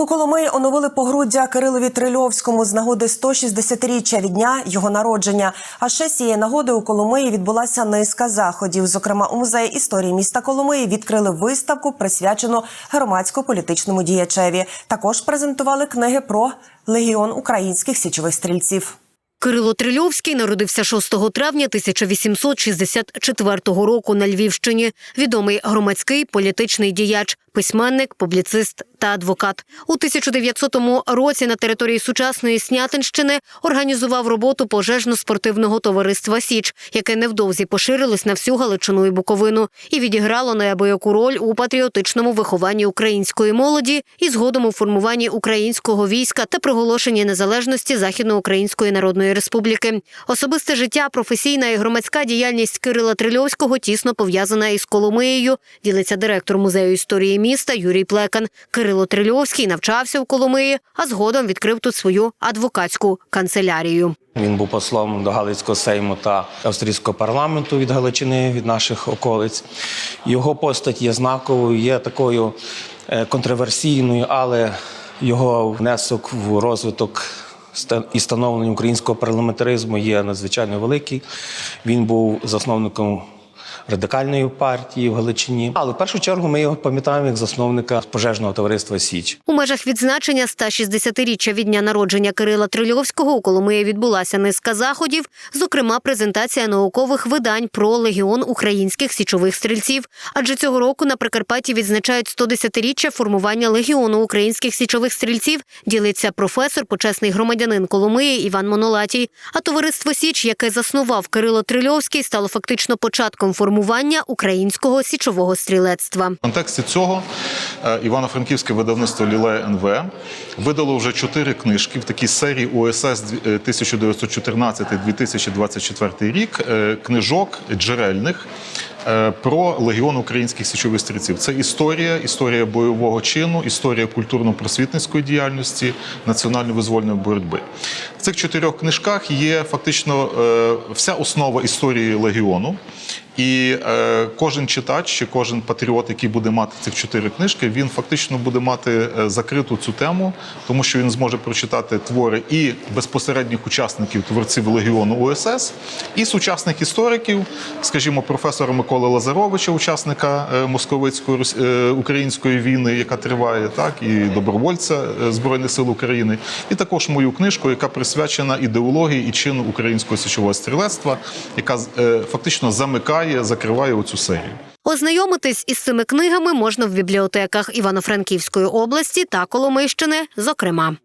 У Коломиї оновили погруддя Кирилові Трильовському з нагоди 160-річчя від дня його народження. А ще з цієї нагоди у Коломиї відбулася низка заходів. Зокрема, у музеї історії міста Коломиї відкрили виставку, присвячену громадсько-політичному діячеві. Також презентували книги про легіон українських січових стрільців. Кирило Трильовський народився 6 травня 1864 року на Львівщині. Відомий громадський політичний діяч, письменник, публіцист та адвокат. У 1900 році на території сучасної Снятинщини організував роботу пожежно-спортивного товариства Січ, яке невдовзі поширилось на всю Галичину і Буковину і відіграло неабияку роль у патріотичному вихованні української молоді і згодом у формуванні українського війська та проголошенні незалежності Західноукраїнської Народної Республіки. Особисте життя, професійна і громадська діяльність Кирила Трильовського тісно пов'язана із Коломиєю, ділиться директор музею історії міста Юрій Плекан. Кирило Трильовський навчався в Коломиї, а згодом відкрив тут свою адвокатську канцелярію. Він був послом до Галицького сейму та австрійського парламенту від Галичини, від наших околиць. Його постать є знаковою, є такою е, контроверсійною, але його внесок в розвиток і становлення українського парламентаризму є надзвичайно великий. Він був засновником радикальної партії в Галичині. Але в першу чергу ми його пам'ятаємо як засновника пожежного товариства Січ. У межах відзначення 160-річчя від дня народження Кирила Трильовського у Коломиї відбулася низка заходів, зокрема презентація наукових видань про легіон українських січових стрільців. Адже цього року на Прикарпатті відзначають 110-річчя формування легіону українських січових стрільців. Ділиться професор, почесний громадянин Коломиї Іван Монолатій. А товариство Січ, яке заснував Кирило Трильовський, стало фактично початком формування українського січового стрілецтва. В контексті цього е, Івано-Франківське видавництво Ліле НВ видало вже чотири книжки в такій серії УСС 1914-2024 рік е, книжок джерельних. е, Про легіон українських січових стрільців це історія, історія бойового чину, історія культурно-просвітницької діяльності, національно-визвольної боротьби. В цих чотирьох книжках є фактично е, вся основа історії легіону. І е, кожен читач чи кожен патріот, який буде мати цих чотири книжки, він фактично буде мати е, закриту цю тему, тому що він зможе прочитати твори і безпосередніх учасників творців легіону УСС, і сучасних істориків, скажімо, професора Миколи Лазаровича, учасника е, московицької е, української війни, яка триває, так і добровольця е, збройних сил України, і також мою книжку, яка присвячена ідеології і чину українського січового стрілецтва, яка е, фактично замикає, закриває оцю серію. Ознайомитись із цими книгами можна в бібліотеках Івано-Франківської області та Коломийщини, зокрема.